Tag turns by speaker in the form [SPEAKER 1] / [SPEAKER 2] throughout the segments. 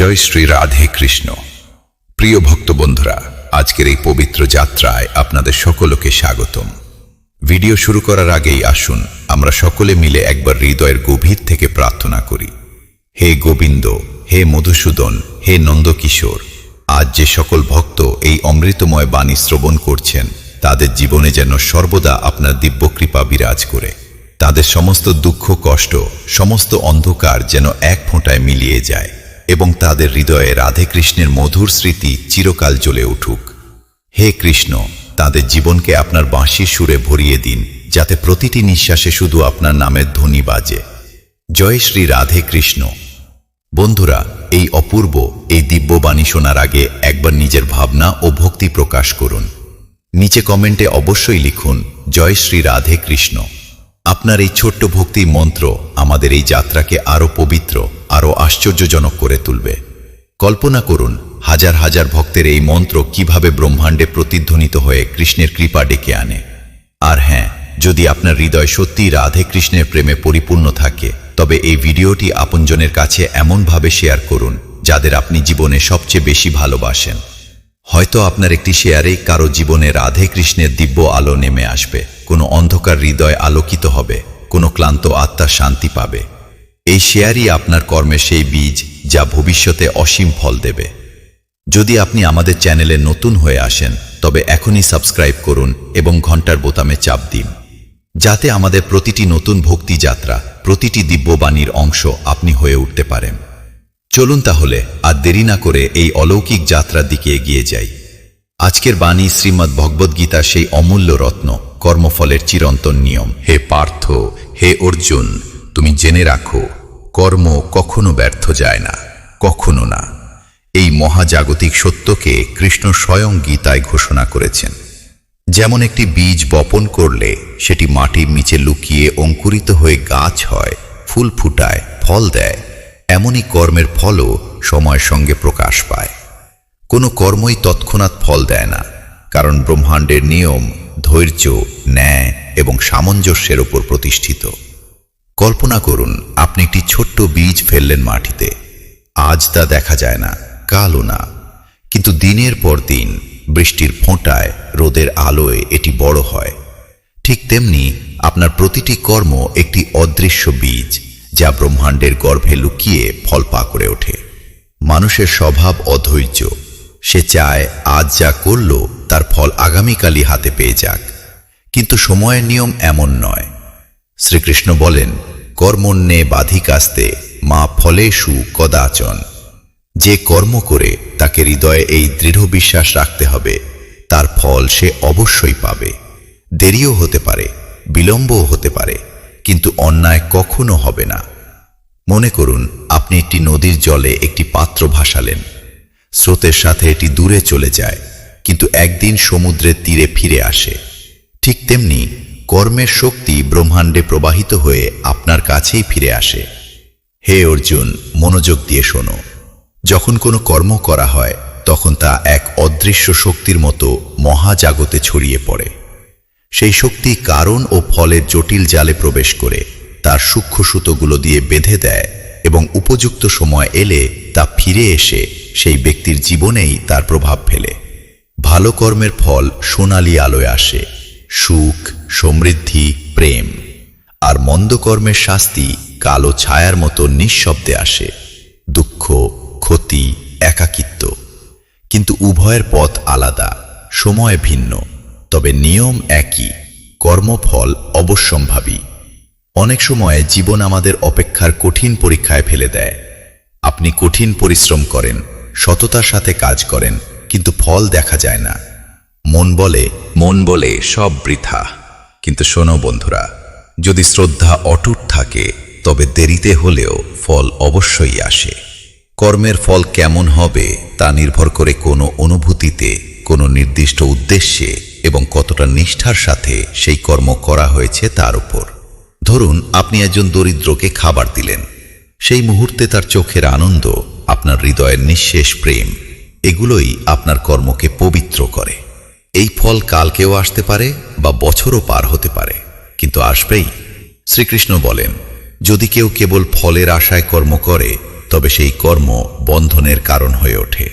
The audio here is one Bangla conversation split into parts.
[SPEAKER 1] জয় শ্রী রাধে কৃষ্ণ। প্রিয় ভক্ত বন্ধুরা আজকের এই পবিত্র যাত্রায় আপনাদের সকলকে স্বাগতম। ভিডিও শুরু করার আগেই আসুন, আমরা সকলে মিলে একবার হৃদয়ের গভীর থেকে প্রার্থনা করি। হে গোবিন্দ, হে মধুসূদন, হে নন্দকিশোর, আজ যে সকল ভক্ত এই অমৃতময় বাণী শ্রবণ করছেন, তাদের জীবনে যেন সর্বদা আপনার দিব্য কৃপা বিরাজ করে। তাদের সমস্ত দুঃখ, কষ্ট, সমস্ত অন্ধকার যেন এক ফোঁটায় মিলিয়ে যায়। এবং তাদের হৃদয়ে রাধে কৃষ্ণের মধুর স্মৃতি চিরকাল জ্বলে উঠুক। হে কৃষ্ণ, তাদের জীবনকে আপনার বাঁশির সুরে ভরিয়ে দিন, যাতে প্রতিটি নিঃশ্বাসে শুধু আপনার নামের ধ্বনি বাজে। জয় শ্রী রাধে কৃষ্ণ। বন্ধুরা, এই অপূর্ব, এই দিব্য বাণী শোনার আগে একবার নিজের ভাবনা ও ভক্তি প্রকাশ করুন। নিচে কমেন্টে অবশ্যই লিখুন, জয় শ্রী রাধে কৃষ্ণ। আপনার এই ছোট্ট ভক্তি মন্ত্র আমাদের এই যাত্রাকে আরও পবিত্র আরও আশ্চর্যজনক করে তুলবে। কল্পনা করুন, হাজার হাজার ভক্তের এই মন্ত্র কীভাবে ব্রহ্মাণ্ডে প্রতিধ্বনিত হয়ে কৃষ্ণের কৃপা ডেকে আনে। আর হ্যাঁ যদি আপনার হৃদয় সত্যি রাধে কৃষ্ণের প্রেমে পরিপূর্ণ থাকে, তবে এই ভিডিওটি আপনজনের কাছে এমনভাবে শেয়ার করুন, যাদের আপনি জীবনে সবচেয়ে বেশি ভালোবাসেন। হয়তো আপনার একটি শেয়ারে কারও জীবনে রাধে কৃষ্ণের দিব্য আলো নেমে আসবে। কোনো অন্ধকার হৃদয় আলোকিত হবে, কোনো ক্লান্ত আত্মা শান্তি পাবে। এই শেয়ারই আপনার কর্মে সেই বীজ যা ভবিষ্যতে অসীম ফল দেবে। যদি আপনি আমাদের চ্যানেলে নতুন হয়ে আসেন, তবে এখনই সাবস্ক্রাইব করুন এবং ঘণ্টার বোতামে চাপ দিন। যাতে আমাদের প্রতিটি নতুন ভক্তি যাত্রা, প্রতিটি দিব্যবাণীর অংশ আপনি হয়ে উঠতে পারেন। চলুন তাহলে আর দেরি না করে এই অলৌকিক যাত্রার দিকে এগিয়ে যাই। আজকের বাণী শ্রীমদ্ ভগবদ্গীতা সেই অমূল্য রত্ন। কর্মফলের চিরন্তন নিয়ম। হে পার্থ, হে অর্জুন, তুমি জেনে রাখো, কর্ম কখনো ব্যর্থ যায় না, কখনো না। এই মহাজাগতিক সত্যকে কৃষ্ণ স্বয়ং গীতায় ঘোষণা করেছেন। যেমন একটি বীজ বপন করলে সেটি মাটির নিচে লুকিয়ে অঙ্কুরিত হয়ে গাছ হয়, ফুল ফুটায়, ফল দেয়, এমনই কর্মের ফলও সময়ের সঙ্গে প্রকাশ পায়। কোনো কর্মই তৎক্ষণাৎ ফল দেয় না। কারণ ব্রহ্মাণ্ডের নিয়ম, ধৈর্য, ন্যায় এবং সামঞ্জস্যের ওপর প্রতিষ্ঠিত। কল্পনা করুন, আপনি একটি ছোট্ট বীজ ফেললেন মাটিতে। আজ তা দেখা যায় না, কালও না। কিন্তু দিনের পর দিন, বৃষ্টির ফোঁটায়, রোদের আলোয় এটি বড় হয়। ঠিক তেমনি, আপনার প্রতিটি কর্ম একটি অদৃশ্য বীজ, যা ব্রহ্মাণ্ডের গর্ভে লুকিয়ে ফল পা করে ওঠে। মানুষের স্বভাব অধৈর্য সে চায় আজ যা করল, তার ফল আগামীকালই হাতে পেয়ে যাক। কিন্তু সময়ের নিয়ম এমন নয়। শ্রীকৃষ্ণ বলেন কর্মণ্যে বাধিকাস্তে, মা ফলেষু কদাচন। যে কর্ম করে, তাকে হৃদয়ে এই দৃঢ় বিশ্বাস রাখতে হবে। তার ফল সে অবশ্যই পাবে। দেরিও হতে পারে, বিলম্বও হতে পারে, কিন্তু অন্যায় কখনো হবে না। মনে করুন, আপনি একটি নদীর জলে একটি পাত্র ভাসালেন। স্রোতের সাথে এটি দূরে চলে যায়, কিন্তু একদিন সমুদ্রের তীরে ফিরে আসে। ঠিক তেমনি কর্মের শক্তি ব্রহ্মাণ্ডে প্রবাহিত হয়ে আপনার কাছেই ফিরে আসে। হে অর্জুন, মনোযোগ দিয়ে শোনো। যখন কোনো কর্ম করা হয়, তখন তা এক অদৃশ্য শক্তির মতো মহাজাগতে ছড়িয়ে পড়ে। সেই শক্তি কারণ ও ফলের জটিল জালে প্রবেশ করে, তার সূক্ষ্ম সুতোগুলো দিয়ে বেঁধে দেয় এবং উপযুক্ত সময় এলে তা ফিরে এসে সেই ব্যক্তির জীবনেই তার প্রভাব ফেলে। ভালো কর্মের ফল সোনালি আলোয় আসে। সুখ, সমৃদ্ধি, প্রেম। আর মন্দ কর্মের শাস্তি কালো ছায়ার মতো নিঃশব্দে আসে। দুঃখ, ক্ষতি, একাকিত্ব। কিন্তু উভয়ের পথ আলাদা, সময় ভিন্ন। তবে নিয়ম একই, কর্মফল অবশ্যম্ভাবী। অনেক সময় জীবন আমাদের অপেক্ষার কঠিন পরীক্ষায় ফেলে দেয়। আপনি কঠিন পরিশ্রম করেন সততার সাথে কাজ করেন কিন্তু ফল দেখা যায় না। মন বলে মন বলে সব বৃথা। কিন্তু শোনো বন্ধুরা যদি শ্রদ্ধা অটুট থাকে তবে দেরিতে হলেও ফল অবশ্যই আসে। কর্মের ফল কেমন হবে তা নির্ভর করে কোনো অনুভূতিতে কোনো নির্দিষ্ট উদ্দেশ্যে এবং কতটা নিষ্ঠার সাথে সেই কর্ম করা হয়েছে তার উপর। ধরুন আপনি একজন দরিদ্রকে খাবার দিলেন। সেই মুহূর্তে তার চোখের আনন্দ আপনার হৃদয়ের নিঃশেষ প্রেম। এগুলোই আপনার কর্মকে পবিত্র করে। এই ফল কালকেও আসতে পারে বা বছরও পার হতে পারে, কিন্তু আসবেই। শ্রীকৃষ্ণ বলেন, যদি কেউ কেবল ফলের আশায় কর্ম করে, তবে সেই কর্ম বন্ধনের কারণ হয়ে ওঠে।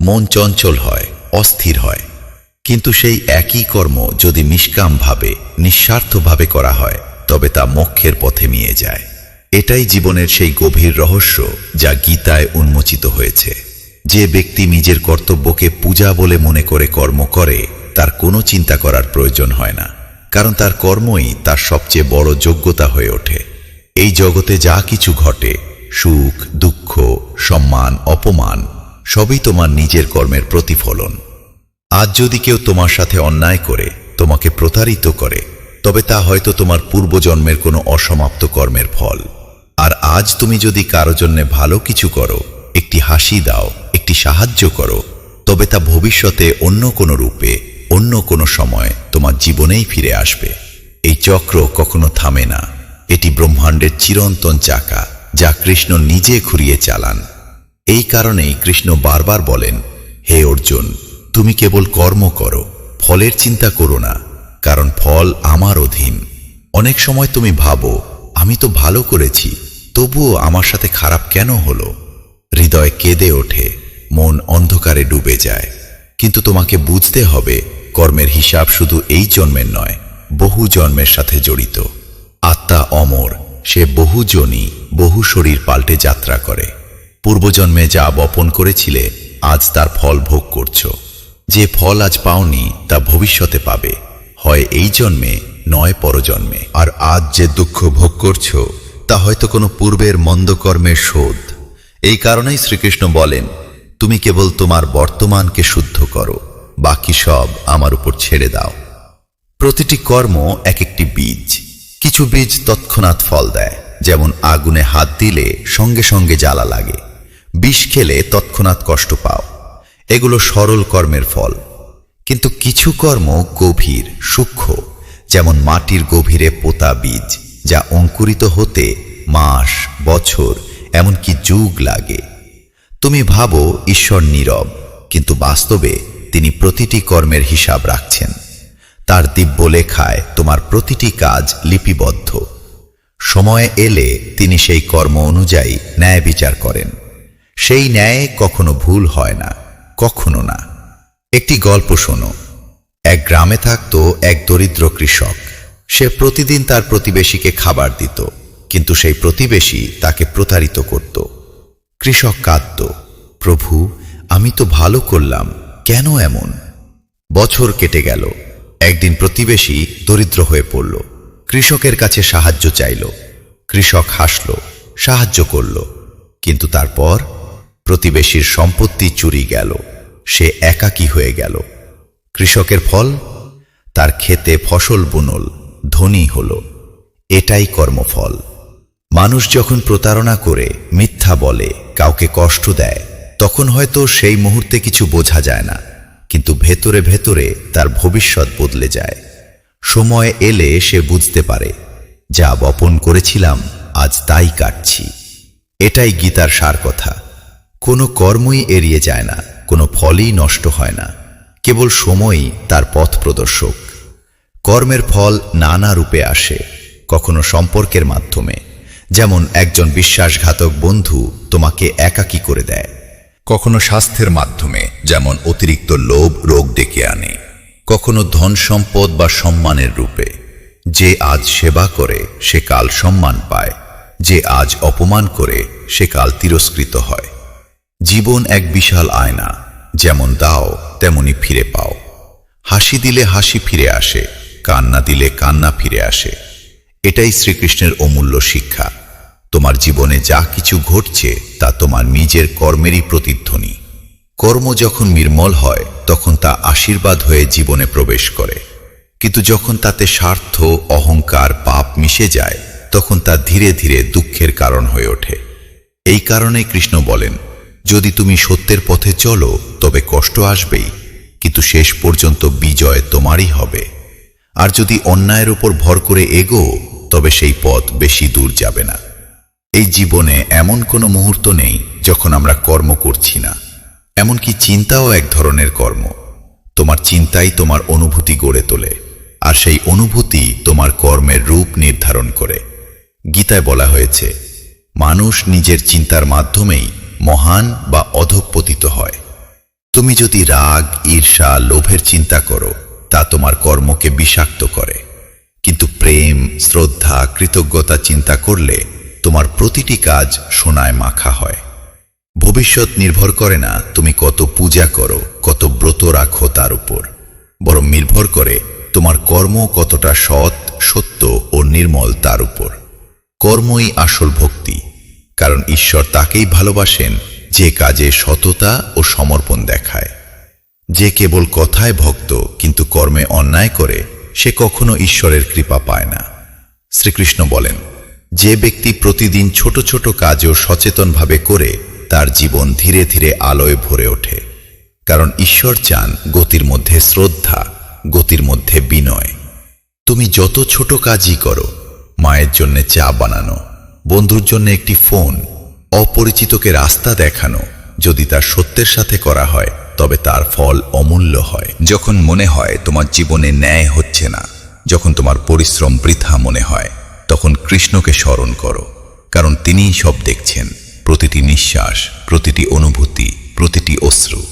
[SPEAKER 1] মন চঞ্চল হয়, অস্থির হয়। কিন্তু সেই একই কর্ম যদি নিষ্কামভাবে নিঃস্বার্থভাবে করা হয়, তবে তা মোক্ষের পথে নিয়ে যায়। এটাই জীবনের সেই গভীর রহস্য যা গীতায় উন্মোচিত হয়েছে। যে ব্যক্তি নিজের কর্তব্যকে পূজা বলে মনে করে কর্ম করে, তার কোনো চিন্তা করার প্রয়োজন হয় না। কারণ তার কর্মই তার সবচেয়ে বড় যোগ্যতা হয়ে ওঠে। এই জগতে যা কিছু ঘটে, সুখ, দুঃখ, সম্মান, অপমান, সবই তোমার নিজের কর্মের প্রতিফলন। আজ যদি কেউ তোমার সাথে অন্যায় করে, তোমাকে প্রতারিত করে, তবে তা হয়তো তোমার পূর্বজন্মের কোনো অসমাপ্ত কর্মের ফল। আর আজ তুমি যদি কারও জন্য ভালো কিছু করো, একটি হাসি দাও, একটি সাহায্য করো, তবে তা ভবিষ্যতে অন্য কোনো রূপে, অন্য কোনো সময় তোমার জীবনেই ফিরে আসবে। এই চক্র কখনো থামে না। এটি ব্রহ্মাণ্ডের চিরন্তন চাকা, যা কৃষ্ণ নিজে ঘুরিয়ে চালান। এই কারণেই কৃষ্ণ বারবার বলেন, হে অর্জুন, তুমি কেবল কর্ম করো, ফলের চিন্তা করো না, কারণ ফল আমার অধীন। অনেক সময় তুমি ভাবো আমি তো ভালো করেছি, তবুও আমার সাথে খারাপ কেন হলো? হৃদয় কেঁদে ওঠে, মন অন্ধকারে ডুবে যায়। কিন্তু তোমাকে বুঝতে হবে, কর্মের হিসাব শুধু এই জন্মের নয়, বহু জন্মের সাথে জড়িত। আত্মা অমর, সে বহু জনি, বহু শরীর পাল্টে যাত্রা করে। পূর্বজন্মে যা বপন করেছিলে, আজ তার ফল ভোগ করছ। যে ফল আজ পাওনি, তা ভবিষ্যতে পাবে। হয় এই জন্মে নয় পরজন্মে। আর আজ যে দুঃখ ভোগ করছ, তা হয়তো কোনো পূর্বের মন্দকর্মের শোধ। এই কারণেই শ্রীকৃষ্ণ বলেন, তুমি কেবল তোমার বর্তমানকে শুদ্ধ করো, বাকি সব আমার উপর ছেড়ে দাও। প্রতিটি কর্ম এক একটি বীজ। কিছু বীজ তৎক্ষণাৎ ফল দেয়, যেমন আগুনে হাত দিলে সঙ্গে সঙ্গে জ্বালা লাগে। বিষ খেলে তৎক্ষণাৎ কষ্ট পাও। এগুলো সরল কর্মের ফল। কিন্তু কিছু কর্ম গভীর, সূক্ষ্ম। যেমন মাটির গভীরে পোতা বীজ, যা অঙ্কুরিত হতে মাস, বছর, এমনকি যুগ লাগে। তুমি ভাবো, ঈশ্বর নীরব, কিন্তু বাস্তবে তিনি প্রতিটি কর্মের হিসাব রাখছেন। তার দিব্য লেখায় তোমার প্রতিটি কাজ লিপিবদ্ধ। সময় এলে তিনি সেই কর্ম অনুযায়ী ন্যায় বিচার করেন। সেই ন্যায় কখনো ভুল হয় না, কখনো না। একটি গল্প শোনো। এক গ্রামে থাকতো এক দরিদ্র কৃষক। সে প্রতিদিন তার প্রতিবেশীকে খাবার দিত, কিন্তু সেই প্রতিবেশী তাকে প্রতারিত করত। কৃষক কাঁদত, প্রভু, আমি তো ভালো করলাম, কেন এমন? বছর কেটে গেল, একদিন প্রতিবেশী দরিদ্র হয়ে পড়ল। কৃষকের কাছে সাহায্য চাইল। কৃষক হাসল, সাহায্য করল। কিন্তু তারপর প্রতিবেশীর সম্পত্তি চুরি গেল, সে একাকী হয়ে গেল। কৃষকের ফল, তার খেতে ফসল বুনল, ধনী হল। এটাই কর্মফল। মানুষ যখন প্রতারণা করে, মিথ্যা বলে, কাউকে কষ্ট দেয়, তখন হয়তো সেই মুহূর্তে কিছু বোঝা যায় না, কিন্তু ভেতরে ভেতরে তার ভবিষ্যৎ বদলে যায়। সময় এলে সে বুঝতে পারে, যা বপন করেছিলাম, আজ তাই কাটছি। এটাই গীতার সার কথা কোনো কর্মই এড়িয়ে যায় না, কোনো ফলই নষ্ট হয় না। কেবল সময়ই তার পথ প্রদর্শক। কর্মের ফল নানা রূপে আসে, কখনো সম্পর্কের মাধ্যমে। যেমন একজন বিশ্বাসঘাতক বন্ধু তোমাকে একাকী করে দেয়। কখনো স্বাস্থ্যের মাধ্যমে, যেমন অতিরিক্ত লোভ রোগ ডেকে আনে। কখনো ধন সম্পদ বা সম্মানের রূপে। যে আজ সেবা করে, সে কাল সম্মান পায়। যে আজ অপমান করে, সে কাল তিরস্কৃত হয়। জীবন এক বিশাল আয়না, যেমন দাও তেমনি ফিরে পাও। হাসি দিলে হাসি ফিরে আসে, কান্না দিলে কান্না ফিরে আসে। এটাই শ্রীকৃষ্ণের অমূল্য শিক্ষা। তোমার জীবনে যা কিছু ঘটছে, তা তোমার নিজের কর্মেরই প্রতিধ্বনি। কর্ম যখন নির্মল হয়, তখন তা আশীর্বাদ হয়ে জীবনে প্রবেশ করে। কিন্তু যখন তাতে স্বার্থ, অহংকার, পাপ মিশে যায়, তখন তা ধীরে ধীরে দুঃখের কারণ হয়ে ওঠে। এই কারণে কৃষ্ণ বলেন যদি তুমি সত্যের পথে চলো, তবে কষ্ট আসবেই, কিন্তু শেষ পর্যন্ত বিজয় তোমারই হবে। আর যদি অন্যায়ের উপর ভর করে এগো, তবে সেই পথ বেশি দূর যাবে না। এই জীবনে এমন কোনো মুহূর্ত নেই যখন আমরা কর্ম করছি না। এমনকি চিন্তাও এক ধরনের কর্ম। তোমার চিন্তাই তোমার অনুভূতি গড়ে তোলে, আর সেই অনুভূতি তোমার কর্মের রূপ নির্ধারণ করে। গীতায় বলা হয়েছে, মানুষ নিজের চিন্তার মাধ্যমেই মহান বা অধঃপতিত হয়। তুমি যদি রাগ, ঈর্ষা, লোভের চিন্তা করো, তা তোমার কর্মকে বিষাক্ত করে। কিন্তু প্রেম, শ্রদ্ধা, কৃতজ্ঞতা চিন্তা করলে তোমার প্রতিটি কাজ সোনায় মাখা হয়। ভবিষ্যৎ নির্ভর করে না তুমি কত পূজা করো, কত ব্রত রাখো তার উপর। বরং নির্ভর করে তোমার কর্ম কতটা সৎ, সত্য ও নির্মল তার উপর। কর্মই আসল ভক্তি। কারণ ঈশ্বর তাকেই ভালোবাসেন যে কাজে সততা ও সমর্পণ দেখায়। যে কেবল কথায় ভক্ত, কিন্তু কর্মে অন্যায় করে, সে কখনো ঈশ্বরের কৃপা পায় না। শ্রীকৃষ্ণ বলেন, যে ব্যক্তি প্রতিদিন ছোট ছোট কাজও সচেতনভাবে করে, তার জীবন ধীরে ধীরে আলোয় ভরে ওঠে। কারণ ঈশ্বর চান গতির মধ্যে শ্রদ্ধা, গতির মধ্যে বিনয়। তুমি যত ছোট কাজই করো, মায়ের জন্য চা বানানো বন্ধুর জন্য একটি ফোন, অপরিচিতকে রাস্তা দেখানো, যদি তার সত্যের সাথে করা হয়, তবে তার ফল অমূল্য হয়। যখন মনে হয় তোমার জীবনে ন্যায় হচ্ছে না, যখন তোমার পরিশ্রম বৃথা মনে হয়, তখন কৃষ্ণকে স্মরণ করো, কারণ তিনিই সব দেখছেন, প্রতিটি নিঃশ্বাস, প্রতিটি অনুভূতি, প্রতিটি অশ্রু।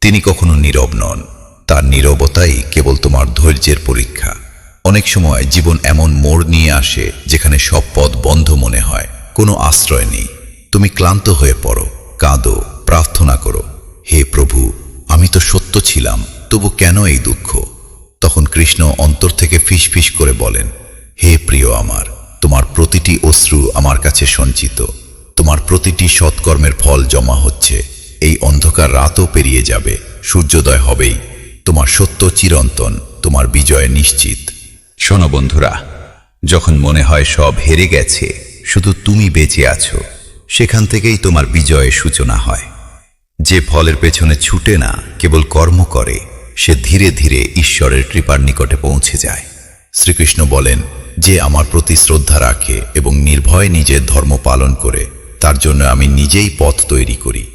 [SPEAKER 1] তিনি কখনো নীরব নন, তার নীরবতাই কেবল তোমার ধৈর্যের পরীক্ষা। অনেক সময় জীবন এমন মোড় নিয়ে আসে যেখানে সব পথ বন্ধ মনে হয়। কোনো আশ্রয় নেই। তুমি ক্লান্ত হয়ে পড়ো, কাঁদো, প্রার্থনা করো। হে প্রভু, আমি তো সত্য ছিলাম, তবু কেন এই দুঃখ? তখন কৃষ্ণ অন্তর থেকে ফিস ফিস করে বলেন, হে প্রিয় আমার, তোমার প্রতিটি অশ্রু আমার কাছে সঞ্চিত। তোমার প্রতিটি সৎকর্মের ফল জমা হচ্ছে। এই অন্ধকার রাতও পেরিয়ে যাবে। সূর্যোদয় হবেই। তোমার সত্য চিরন্তন, তোমার বিজয় নিশ্চিত। শোনো বন্ধুরা, যখন মনে হয় সব হেরে গেছে, শুধু তুমি বেঁচে আছো, সেখান থেকেই তোমার বিজয়ের সূচনা হয়। যে ফলের পেছনে ছুটে না, কেবল কর্ম করে, সে ধীরে ধীরে ঈশ্বরের কৃপার নিকটে পৌঁছে যায়। শ্রীকৃষ্ণ বলেন, যে আমার প্রতি শ্রদ্ধা রাখে এবং নির্ভয়ে নিজের ধর্ম পালন করে, তার জন্য আমি নিজেই পথ তৈরি করি।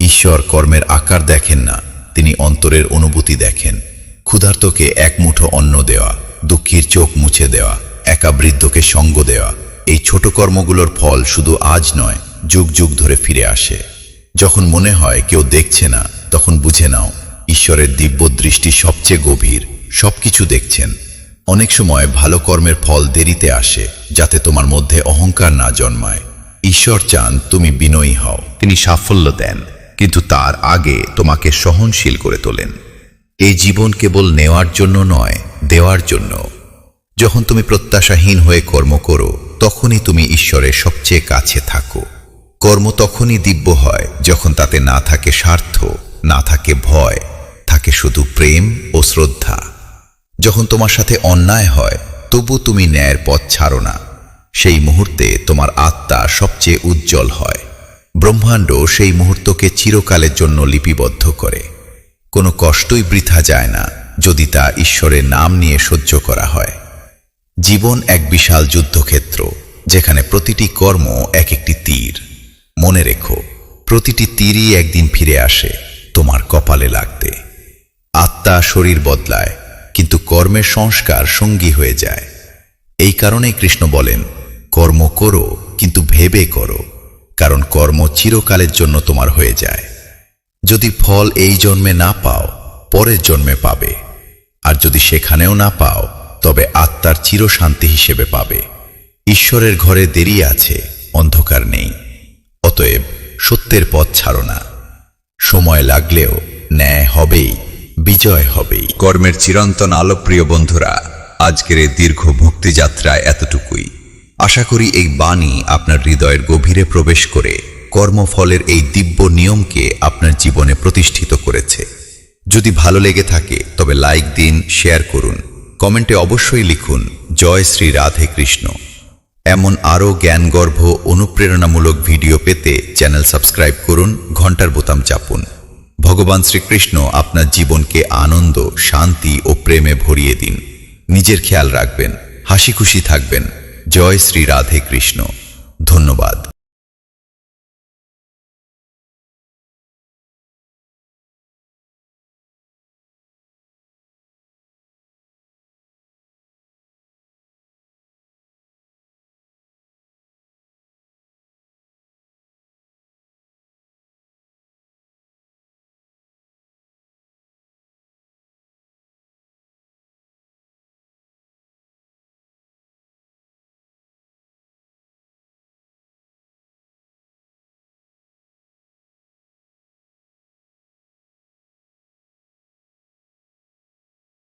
[SPEAKER 1] ঈশ্বর কর্মের আকার দেখেন না, তিনি অন্তরের অনুভূতি দেখেন। ক্ষুধার্তকে এক মুঠো অন্ন দেওয়া দুঃখীর চোখ মুছে দেওয়া, একা বৃদ্ধকে সঙ্গ দেওয়া, এই ছোট কর্মগুলোর ফল শুধু আজ নয়, যুগ যুগ ধরে ফিরে আসে। যখন মনে হয় কেউ দেখছে না, তখন বুঝে নাও, ঈশ্বরের দিব্য দৃষ্টি সবচেয়ে গভীর, সবকিছু দেখছেন। অনেক সময় ভালো কর্মের ফল দেরিতে আসে, যাতে তোমার মধ্যে অহংকার না জন্মায়। ঈশ্বর চান তুমি বিনয়ী হও। তিনি সাফল্য দেন, কিন্তু তার আগে তোমাকে সহনশীল করে তোলেন। এই জীবন কেবল নেওয়ার জন্য নয়, দেওয়ার জন্য। যখন তুমি প্রত্যাশাহীন হয়ে কর্ম করো, তখনই তুমি ঈশ্বরের সবচেয়ে কাছে থাকো। কর্ম তখনই দিব্য হয় যখন তাতে না থাকে স্বার্থ, না থাকে ভয়, থাকে শুধু প্রেম ও শ্রদ্ধা। যখন তোমার সাথে অন্যায় হয়, তবু তুমি ন্যায়ের পথ ছাড়ো না। সেই মুহূর্তে তোমার আত্মা সবচেয়ে উজ্জ্বল হয়। ব্রহ্মাণ্ড সেই মুহূর্তকে চিরকালের জন্য লিপিবদ্ধ করে। কোনো কষ্টই বৃথা যায় না যদি তা ঈশ্বরের নাম নিয়ে সহ্য করা হয়। জীবন এক বিশাল যুদ্ধক্ষেত্র, যেখানে প্রতিটি কর্ম এক একটি তীর। মনে রেখো, প্রতিটি তীরই একদিন ফিরে আসে, তোমার কপালে লাগতে। আত্মা শরীর বদলায়, কিন্তু কর্মের সংস্কার সঙ্গী হয়ে যায়। এই কারণেই কৃষ্ণ বলেন, কর্ম করো, কিন্তু ভেবে করো, কারণ কর্ম চিরকালের জন্য তোমার হয়ে যায়। যদি ফল এই জন্মে না পাও, পরের জন্মে পাবে। আর যদি সেখানেও না পাও, তবে আত্মার চিরশান্তি হিসেবে পাবে। ঈশ্বরের ঘরে দেরি আছে, অন্ধকার নেই। অতএব সত্যের পথ ছাড়ো না। সময় লাগলেও ন্যায় হবেই, বিজয় হবেই। কর্মের চিরন্তন আলোপ্রিয় বন্ধুরা, আজকের এই দীর্ঘ ভক্তি যাত্রায় এতটুকুই। আশা করি এই বাণী আপনার হৃদয়ের গভীরে প্রবেশ করে কর্মফলের এই দিব্য নিয়মকে আপনার জীবনে প্রতিষ্ঠিত করেছে। যদি ভালো লেগে থাকে, তবে লাইক দিন, শেয়ার করুন। কমেন্টে অবশ্যই লিখুন, জয় শ্রী রাধে কৃষ্ণ। এমন আরও জ্ঞানগর্ভ, অনুপ্রেরণামূলক ভিডিও পেতে চ্যানেল সাবস্ক্রাইব করুন, ঘণ্টার বোতাম চাপুন। ভগবান শ্রীকৃষ্ণ আপনার জীবনকে আনন্দ, শান্তি ও প্রেমে ভরিয়ে দিন। নিজের খেয়াল রাখবেন হাসি খুশি থাকবেন। জয় শ্রী রাধে কৃষ্ণ। ধন্যবাদ।